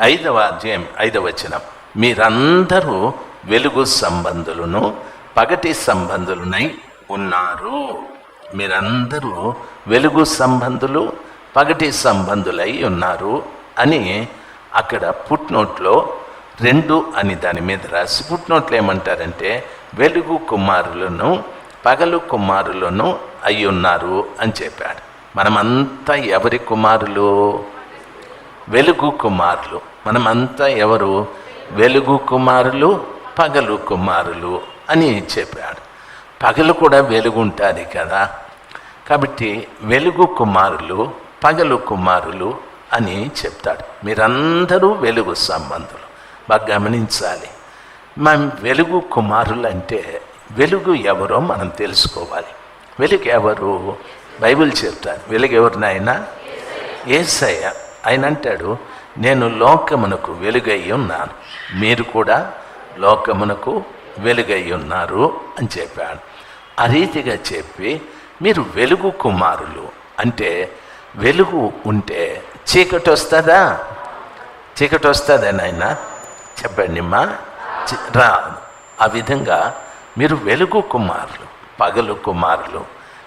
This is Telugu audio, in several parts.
ఐదవ అధ్యాయం ఐదవ వచనం. మీరందరూ వెలుగు సంబంధులను పగటి సంబంధులనై ఉన్నారు. మీరందరూ వెలుగు సంబంధులు పగటి సంబంధులై ఉన్నారు అని అక్కడ పుట్నోట్లో రెండు అని దాని మీద రాసి పుట్నోట్లు ఏమంటారంటే వెలుగు కుమారులను పగలు కుమారులను అయి ఉన్నారు అని చెప్పాడు. మనమంతా ఎవరి కుమారులు? వెలుగు కుమారులు. మనమంతా ఎవరు? వెలుగు కుమారులు పగలు కుమారులు అని చెప్పాడు. పగలు కూడా వెలుగు ఉంటుంది కదా. కాబట్టి వెలుగు కుమారులు పగలు కుమారులు అని చెప్తాడు. మీరందరూ వెలుగు సంబంధులు. బాగా గమనించాలి. మనం వెలుగు కుమారులు అంటే వెలుగు ఎవరో మనం తెలుసుకోవాలి. వెలుగు ఎవరు? బైబిల్ చెప్తారు. వెలుగు ఎవరు నాయనా ఏసయ్య. ఆయన అంటాడు నేను లోకమునకు వెలుగై ఉన్నాను. మీరు కూడా లోకమునకు వెలుగై ఉన్నారు అని చెప్పాడు. ఆ రీతిగా చెప్పి మీరు వెలుగు కుమారులు. అంటే వెలుగు ఉంటే చీకటి వస్తుందా? చీకటి వస్తుందా నాయన? చెప్పండి మా రా. ఆ విధంగా మీరు వెలుగు కుమారులు పగలు కుమారులు.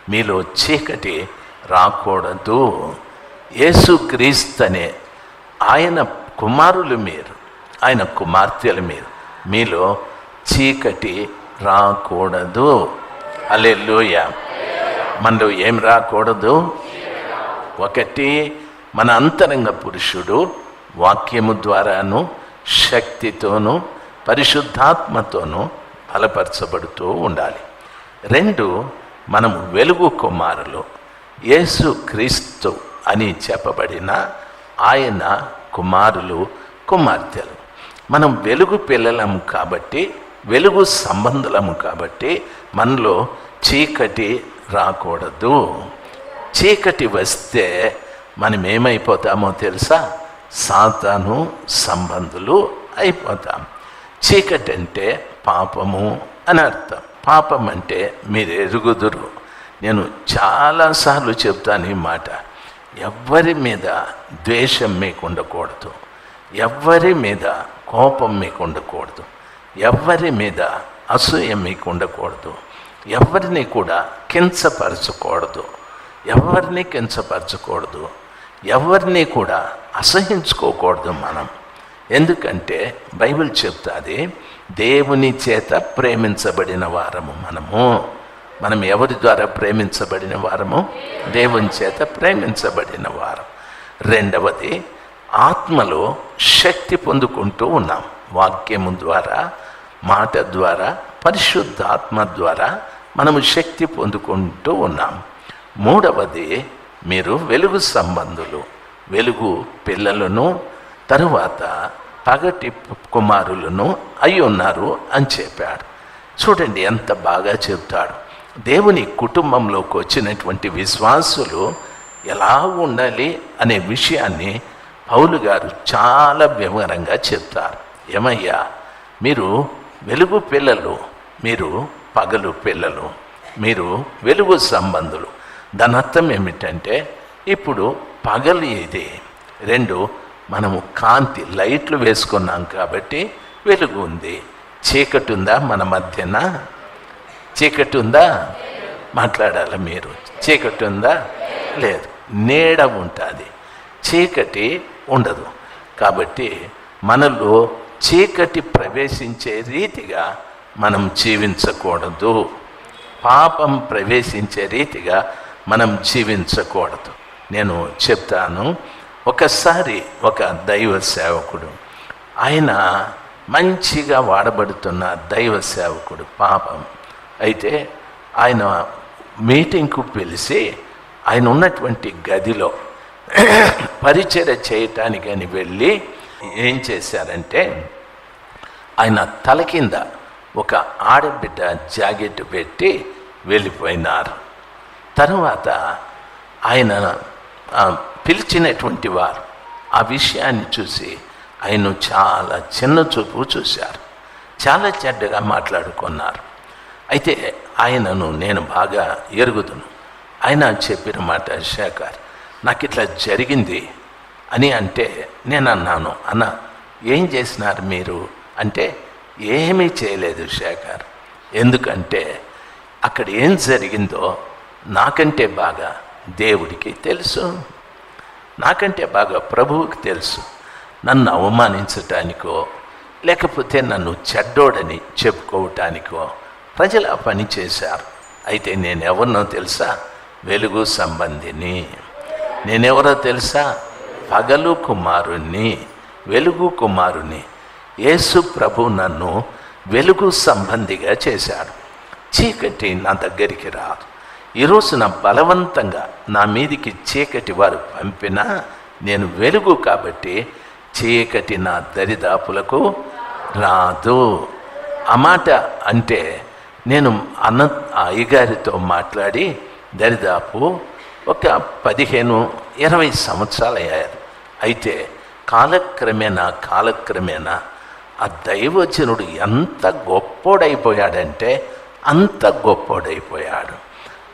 మీలో చీకటి రాకూడదు. యేసు క్రీస్తనే ఆయన కుమారులు మీరు ఆయన కుమార్తెలు మీరు. మీలో చీకటి రాకూడదు. అలెలుయ మనలో ఏం రాకూడదు? ఒకటి మన అంతరంగ పురుషుడు వాక్యము ద్వారాను శక్తితోనూ పరిశుద్ధాత్మతోనూ బలపరచబడుతూ ఉండాలి. రెండు మనము వెలుగు కుమారులు. యేసు క్రీస్తు అని చెప్పబడిన ఆయన కుమారులు కుమార్తెలు. మనం వెలుగు పిల్లలము కాబట్టి వెలుగు సంబంధులము కాబట్టి మనలో చీకటి రాకూడదు. చీకటి వస్తే మనం ఏమైపోతామో తెలుసా? సాతాను సంబంధులు అయిపోతాం. చీకటి అంటే పాపము అని అర్థం. పాపం అంటే మీరు ఎరుగుదురు. నేను చాలాసార్లు చెప్తాను ఈ మాట. ఎవ్వరి మీద ద్వేషం మీకు ఉండకూడదు ఎవ్వరి మీద కోపం మీకు ఉండకూడదు ఎవ్వరి మీద అసూయ మీకు ఉండకూడదు ఎవరిని కూడా కించపరచకూడదు. ఎవరిని కించపరచకూడదు. ఎవరిని కూడా అసహించుకోకూడదు మనం. ఎందుకంటే బైబిల్ చెప్తుంది దేవుని చేత ప్రేమించబడిన వారము మనము. మనం ఎవరి ద్వారా ప్రేమించబడిన వారము దేవుని చేత ప్రేమించబడిన వారం. రెండవది ఆత్మలో శక్తి పొందుకుంటూ ఉన్నాం. వాక్యము ద్వారా మాట ద్వారా పరిశుద్ధ ఆత్మ ద్వారా మనము శక్తి పొందుకుంటూ ఉన్నాం. మూడవది మీరు వెలుగు సంబంధులు వెలుగు పిల్లలను తరువాత పగటి కుమారులను అయి ఉన్నారు అని చెప్పాడు. చూడండి ఎంత బాగా చెప్తాడు దేవుని కుటుంబంలోకి వచ్చినటువంటి విశ్వాసులు ఎలా ఉండాలి అనే విషయాన్ని పౌలు గారు చాలా వివరంగా చెప్తారు. ఏమయ్యా మీరు వెలుగు పిల్లలు మీరు పగలు పిల్లలు మీరు వెలుగు సంబంధులు. దాని అర్థం ఏమిటంటే ఇప్పుడు పగలు ఇది రెండు మనము కాంతి లైట్లు వేసుకున్నాం కాబట్టి వెలుగు ఉంది. చీకటి ఉందా మన మధ్యన? చీకటి ఉందా? మాట్లాడాలి మీరు. చీకటి ఉందా? లేదు. నీడ ఉంటుంది. చీకటి ఉండదు. కాబట్టి మనలో చీకటి ప్రవేశించే రీతిగా మనం జీవించకూడదు. పాపం ప్రవేశించే రీతిగా మనం జీవించకూడదు. నేను చెప్తాను. ఒకసారి ఒక దైవ సేవకుడు ఆయన మంచిగా వాడబడుతున్న దైవ సేవకుడు పాపం. అయితే ఆయన మీటింగ్కు పిలిచి ఆయన ఉన్నటువంటి గదిలో పరిచయ చేయటానికి అని వెళ్ళి ఏం చేశారంటే ఆయన తల కింద ఒక ఆడబిడ్డ జాకెట్ పెట్టి వెళ్ళిపోయినారు. తర్వాత ఆయన పిలిచినటువంటి వారు ఆ విషయాన్ని చూసి ఆయన చాలా చిన్న చూపు చూశారు. చాలా చెడ్డగా మాట్లాడుకున్నారు. అయితే ఆయనను నేను బాగా ఎరుగుదును. ఆయన చెప్పిన మాట శేఖర్ నాకు ఇట్లా జరిగింది అని అంటే నేను అన్నాను అన్న ఏం చేసినారు మీరు? అంటే ఏమీ చేయలేదు శేఖర్. ఎందుకంటే అక్కడ ఏం జరిగిందో నాకంటే బాగా దేవుడికి తెలుసు. నాకంటే బాగా ప్రభువుకి తెలుసు. నన్ను అవమానించటానికో లేకపోతే నన్ను చెడ్డోడని చెప్పుకోవటానికో ప్రజలు ఆ పని చేశారు. అయితే నేనెవరినో తెలుసా? వెలుగు సంబంధిని. నేనెవరో తెలుసా? పగలు కుమారుణ్ణి వెలుగు కుమారుని యేసు ప్రభు నన్ను వెలుగు సంబంధిగా చేశాడు. చీకటి నా దగ్గరికి రాదు. ఈరోజు నా బలవంతంగా నా మీదికి చీకటి వారు పంపినా నేను వెలుగు కాబట్టి చీకటి నా దరిదాపులకు రాదు. ఆ మాట అంటే నేను అన్న అయ్యగారితో మాట్లాడి దరిదాపు ఒక పదిహేను ఇరవై సంవత్సరాలు అయ్యారు అయితే కాలక్రమేణా కాలక్రమేణా ఆ దైవజనుడు ఎంత గొప్పోడైపోయాడంటే అంత గొప్పోడైపోయాడు.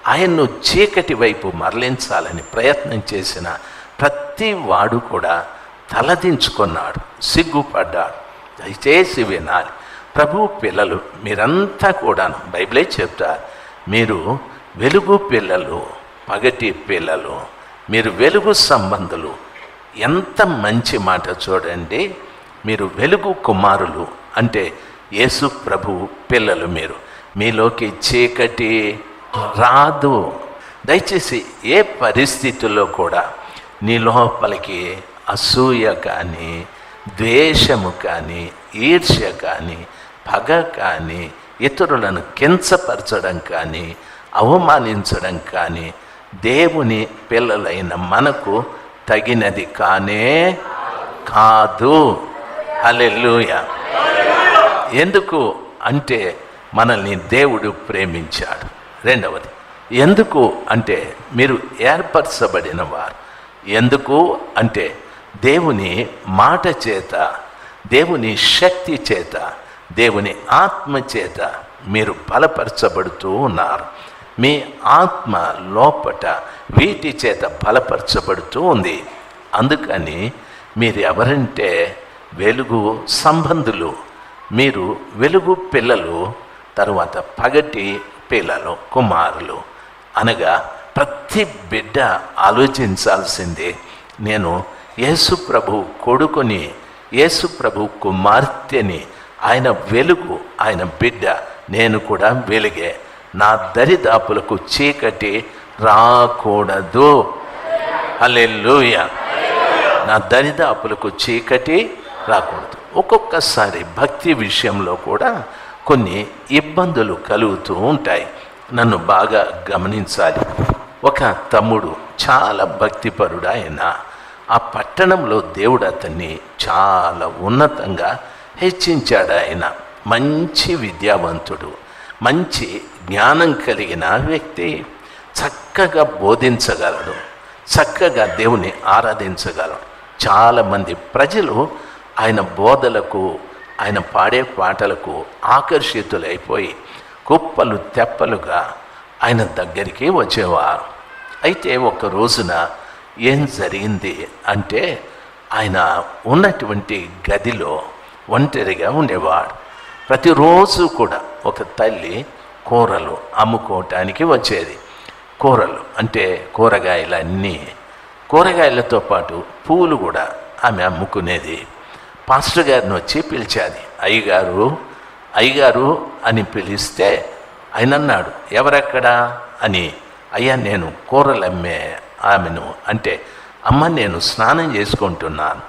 ఆయన్ను చీకటి వైపు మరలించాలని ప్రయత్నం చేసిన ప్రతి వాడు కూడా తలదించుకున్నాడు సిగ్గుపడ్డాడు. దయచేసి వినాలి. ప్రభు పిల్లలు మీరంతా కూడాను బైబిలే చెప్తారు మీరు వెలుగు పిల్లలు పగటి పిల్లలు మీరు వెలుగు సంబంధులు ఎంత మంచి మాట చూడండి మీరు వెలుగు కుమారులు అంటే యేసు ప్రభు పిల్లలు మీరు. మీలోకి చీకటి రాదు. దయచేసి ఏ పరిస్థితుల్లో కూడా నీ లోపలికి అసూయ కానీ ద్వేషము కానీ ఈర్ష్య కానీ పగ కానీ ఇతరులను కించపరచడం కానీ అవమానించడం కానీ దేవుని పిల్లలైన మనకు తగినది కానే కాదు. అలెలుయ ఎందుకు అంటే మనల్ని దేవుడు ప్రేమించాడు. రెండవది ఎందుకు అంటే మీరు ఏర్పరచబడిన వారు. ఎందుకు అంటే దేవుని మాట చేత దేవుని శక్తి చేత దేవుని ఆత్మ చేత మీరు బలపరచబడుతూ ఉన్నారు. మీ ఆత్మ లోపట వీటి చేత బలపరచబడుతూ ఉంది. అందుకని మీరు ఎవరంటే వెలుగు సంబంధులు. మీరు వెలుగు పిల్లలు తరువాత పగటి పిల్లలు కుమారులు. అనగా ప్రతి బిడ్డ ఆలోచించాల్సిందే. నేను యేసు ప్రభు కొడుకుని యేసు ప్రభు కుమార్తెని ఆయన వెలుగు ఆయన బిడ్డ నేను కూడా వెలుగే. నా దరిదాపులకు చీకటి రాకూడదు. అల్లెల్లుయ నా దరిదాపులకు చీకటి రాకూడదు. ఒక్కొక్కసారి భక్తి విషయంలో కూడా కొన్ని ఇబ్బందులు కలుగుతూ ఉంటాయి. నన్ను బాగా గమనించాలి. ఒక తమ్ముడు చాలా భక్తిపరుడు ఆయన ఆ పట్టణంలో దేవుడు అతన్ని చాలా ఉన్నతంగా హెచ్చించాడు ఆయన. మంచి విద్యావంతుడు. మంచి జ్ఞానం కలిగిన వ్యక్తి. చక్కగా బోధించగలడు. చక్కగా దేవుని ఆరాధించగలడు. చాలామంది ప్రజలు ఆయన బోధలకు ఆయన పాడే పాటలకు ఆకర్షితులైపోయి కుప్పలు తెప్పలుగా ఆయన దగ్గరికి వచ్చేవారు. అయితే ఒక రోజున ఏం జరిగింది అంటే ఆయన ఉన్నటువంటి గదిలో ఒంటరిగా ఉండేవాడు. ప్రతిరోజు కూడా ఒక తల్లి కూరలు అమ్ముకోవటానికి వచ్చేది. కూరలు అంటే కూరగాయలన్నీ కూరగాయలతో పాటు పూలు కూడా ఆమె అమ్ముకునేది. పాస్టర్ గారిని వచ్చి పిలిచాది అయ్యగారు అయ్యగారు అని పిలిస్తే ఆయన అన్నాడు ఎవరెక్కడా? అని అయ్యా నేను కూరలు అమ్మే ఆమెను అంటే అమ్మ నేను స్నానం చేసుకుంటున్నాను.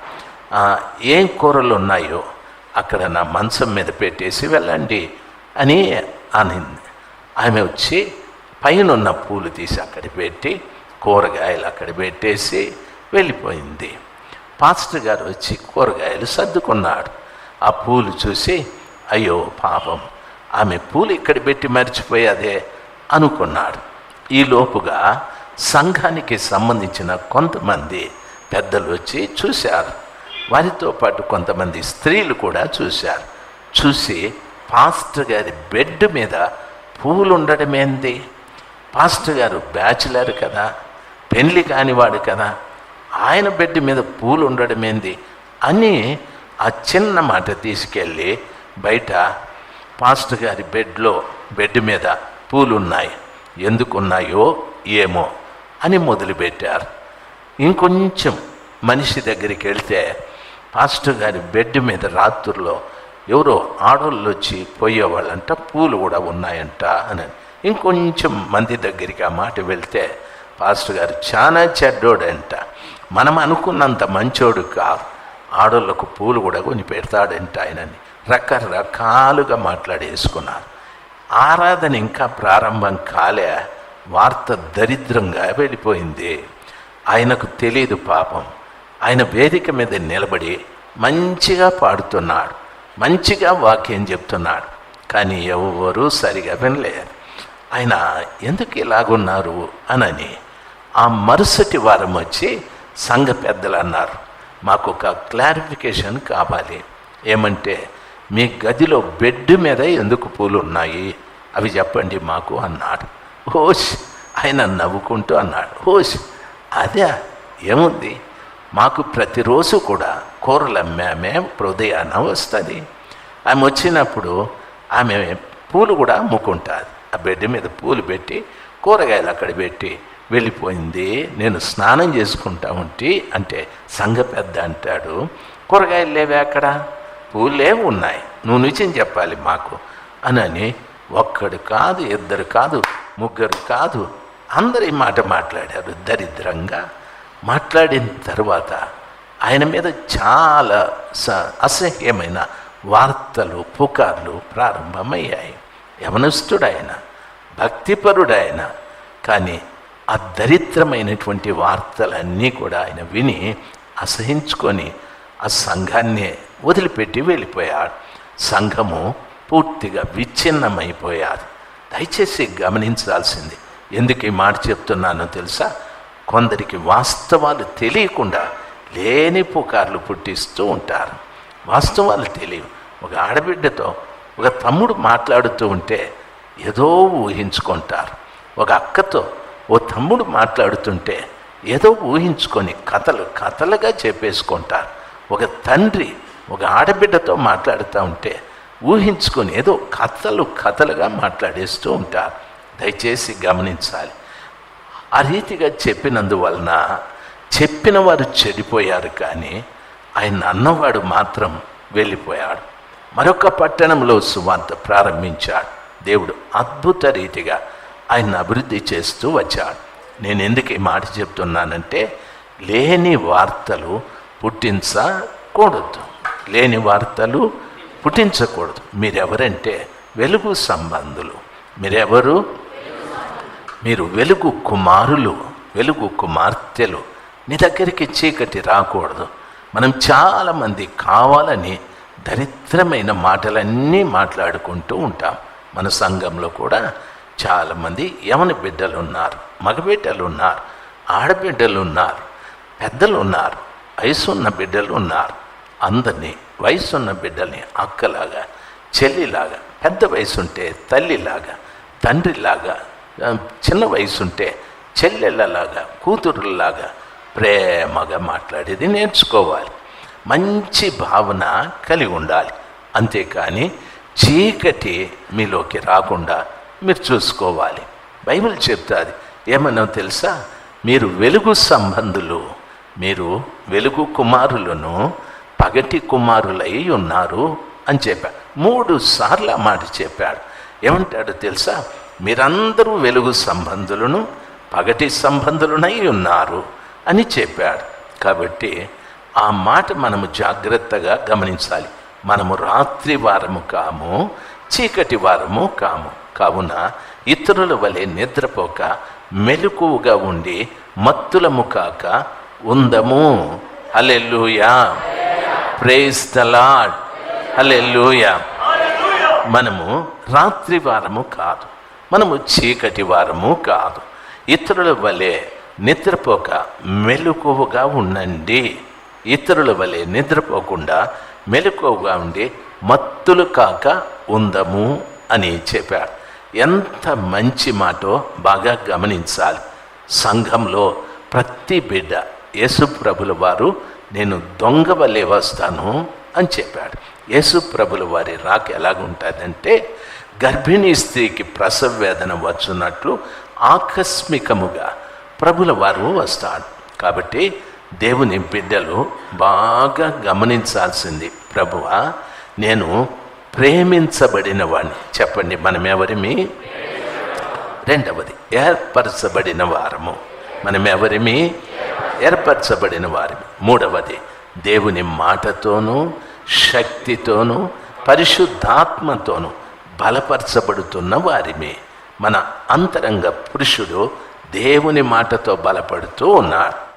ఏం కూరలు ఉన్నాయో అక్కడ నా మంచం మీద పెట్టేసి వెళ్ళండి అని అనింది. ఆమె వచ్చి పైన ఉన్న పూలు తీసి అక్కడ పెట్టి కూరగాయలు అక్కడ పెట్టేసి వెళ్ళిపోయింది. పాస్టర్ గారు వచ్చి కూరగాయలు సర్దుకున్నాడు. ఆ పూలు చూసి అయ్యో పాపం ఆమె పూలు ఇక్కడ పెట్టి మర్చిపోయాదే అనుకున్నాడు. ఈ లోపుగా సంఘానికి సంబంధించిన కొంతమంది పెద్దలు వచ్చి చూశారు. వారితో పాటు కొంతమంది స్త్రీలు కూడా చూశారు. చూసి పాస్టర్ గారి బెడ్ మీద పువ్వులు ఉండడమేంది పాస్టర్ గారు బ్యాచిలర్ కదా పెళ్ళి కానివాడు కదా ఆయన బెడ్ మీద పూలు ఉండడమేంది అని ఆ చిన్న మాట తీసుకెళ్ళి బయట పాస్టర్ గారి బెడ్లో బెడ్ మీద పూలు ఉన్నాయి ఏమో అని మొదలుపెట్టారు. ఇంకొంచెం మనిషి దగ్గరికి వెళ్తే పాస్టర్ గారి బెడ్ మీద రాత్రుల్లో ఎవరో ఆడోళ్ళు వచ్చి పోయేవాళ్ళంట పూలు కూడా ఉన్నాయంట అని. ఇంకొంచెం మంది దగ్గరికి ఆ మాట వెళ్తే పాస్టర్ గారు చాలా చెడ్డోడంట. మనం అనుకున్నంత మంచోడు కాదు. ఆడోళ్ళకు పూలు కూడా కొని పెడతాడంట ఆయనని. రకరకాలుగా మాట్లాడేసుకున్నారు. ఆరాధన ఇంకా ప్రారంభం కాలే. వార్త దరిద్రంగా వెళ్ళిపోయింది. ఆయనకు తెలియదు పాపం. ఆయన వేదిక మీద నిలబడి మంచిగా పాడుతున్నాడు మంచిగా వాక్యం చెప్తున్నాడు. కానీ ఎవరూ సరిగా వినలేరు ఆయన ఎందుకు ఇలాగున్నారు అనని ఆ మరుసటి వారం వచ్చి సంఘ పెద్దలు అన్నారు మాకు ఒక క్లారిఫికేషన్ కావాలి. ఏమంటే మీ గదిలో బెడ్ మీద ఎందుకు పూలు ఉన్నాయి? అవి చెప్పండి మాకు అన్నాడు. హోష్ ఆయన నవ్వుకుంటూ అన్నాడు. హోష్ అదే ఏముంది? మాకు ప్రతిరోజు కూడా కూరలు అమ్మామే హృదయాన వస్తుంది. ఆమె వచ్చినప్పుడు ఆమె పూలు కూడా అమ్ముకుంటుంది. ఆ బెడ్ మీద పూలు పెట్టి కూరగాయలు అక్కడ పెట్టి వెళ్ళిపోయింది నేను స్నానం చేసుకుంటా ఉంటే అంటే సంఘ పెద్ద అంటాడు కూరగాయలు లేవే అక్కడ? పూలే ఉన్నాయి. నువ్వు నిజం చెప్పాలి మాకు. అనని ఒక్కడు కాదు ఇద్దరు కాదు ముగ్గురు కాదు అందరి మాట మాట్లాడారు దరిద్రంగా. మాట్లాడిన తర్వాత ఆయన మీద చాలా స అసహ్యమైన వార్తలు పుకార్లు ప్రారంభమయ్యాయి. యవనస్తుడు ఆయన భక్తిపరుడు ఆయన కానీ ఆ దరిద్రమైనటువంటి వార్తలన్నీ కూడా ఆయన విని అసహించుకొని ఆ సంఘాన్ని వదిలిపెట్టి వెళ్ళిపోయాడు. సంఘము పూర్తిగా విచ్ఛిన్నమైపోయారు దయచేసి గమనించాల్సింది. ఎందుకు ఈ మాట చెప్తున్నానో తెలుసా? కొందరికి వాస్తవాలు తెలియకుండా లేని పుకార్లు పుట్టిస్తూ ఉంటారు. వాస్తవాలు తెలియవు. ఒక ఆడబిడ్డతో ఒక తమ్ముడు మాట్లాడుతూ ఉంటే ఏదో ఊహించుకుంటారు. ఒక అక్కతో ఓ తమ్ముడు మాట్లాడుతుంటే ఏదో ఊహించుకొని కథలు కథలుగా చెప్పేసుకుంటారు. ఒక తండ్రి ఒక ఆడబిడ్డతో మాట్లాడుతూ ఉంటే ఊహించుకొని ఏదో కథలు కథలుగా మాట్లాడేస్తూ ఉంటారు. దయచేసి గమనించాలి. ఆ రీతిగా చెప్పినందువలన చెప్పిన వారు చెడిపోయారు కానీ ఆయన అన్నవాడు మాత్రం వెళ్ళిపోయాడు. మరొక పట్టణంలో సువార్త ప్రారంభించాడు. దేవుడు అద్భుత రీతిగా ఆయన అభివృద్ధి చేస్తూ వచ్చాడు. నేను ఎందుకు ఈ మాట చెప్తున్నానంటే లేని వార్తలు పుట్టించకూడదు. లేని వార్తలు పుట్టించకూడదు. మీరెవరంటే వెలుగు సంబంధులు. మీరెవరు? మీరు వెలుగు కుమారులు వెలుగు కుమార్తెలు నీ దగ్గరికి చీకటి రాకూడదు. మనం చాలామంది కావాలని దరిద్రమైన మాటలన్నీ మాట్లాడుకుంటూ ఉంటాం. మన సంఘంలో కూడా చాలామంది యమని బిడ్డలు ఉన్నారు మగబిడ్డలు ఉన్నారు ఆడబిడ్డలు ఉన్నారు పెద్దలు ఉన్నారు వయసున్న బిడ్డలు ఉన్నారు అందరినీ వయసున్న బిడ్డల్ని అక్కలాగా చెల్లిలాగా పెద్ద వయసు ఉంటే తల్లిలాగా తండ్రిలాగా చిన్న వయసు ఉంటే చెల్లెళ్ళలాగా కూతురులాగా ప్రేమగా మాట్లాడేది నేర్చుకోవాలి. మంచి భావన కలిగి ఉండాలి. అంతేకాని చీకటి మీలోకి రాకుండా మీరు చూసుకోవాలి. బైబిల్ చెప్తాది ఏమన్నా తెలుసా? మీరు వెలుగు సంబంధులు మీరు వెలుగు కుమారులను పగటి కుమారులై ఉన్నారు అని చెప్పాడు మూడు సార్లు ఆ మాట చెప్పాడు. ఏమంటాడు తెలుసా? మీరందరూ వెలుగు సంబంధులను పగటి సంబంధులనై ఉన్నారు అని చెప్పాడు. కాబట్టి ఆ మాట మనము జాగ్రత్తగా గమనించాలి. మనము రాత్రి వారము కాము చీకటి వారము కాము. కావున ఇతరుల వలె నిద్రపోక మెలకువగా ఉండి మత్తులము కాక ఉందము. Hallelujah. Praise the lord hallelujah. మనము రాత్రి వారము కాదు. మనము చీకటి వారము కాదు. ఇతరుల వలె నిద్రపోక మెలకువగా ఉండండి. ఇతరుల వలె నిద్రపోకుండా మెలకువగా ఉండి మత్తులు కాక ఉందము అని చెప్పాడు. ఎంత మంచి మాటో బాగా గమనించాలి. సంఘంలో ప్రతి బిడ్డ యేసు ప్రభుల వారు నేను దొంగ వలె వస్తాను అని చెప్పాడు. యేసు ప్రభుల వారి రాక ఎలాగుంటుందంటే గర్భిణీ స్త్రీకి ప్రసవ వేదన వచ్చినట్లు ఆకస్మికముగా ప్రభుల వారు వస్తాడు. కాబట్టి దేవుని బిడ్డలు బాగా గమనించాల్సింది ప్రభువా నేను ప్రేమించబడిన వాడిని చెప్పండి మనం ఎవరిమి రెండవది ఏర్పరచబడిన వారము. మనం ఎవరిమి ఏర్పరచబడిన వారి మూడవది దేవుని మాటతోనూ శక్తితోనూ పరిశుద్ధాత్మతోనూ బలపరచబడుతున్న వారిమే. మన అంతరంగ పురుషుడు దేవుని మాటతో బలపడుతూ ఉన్నాడు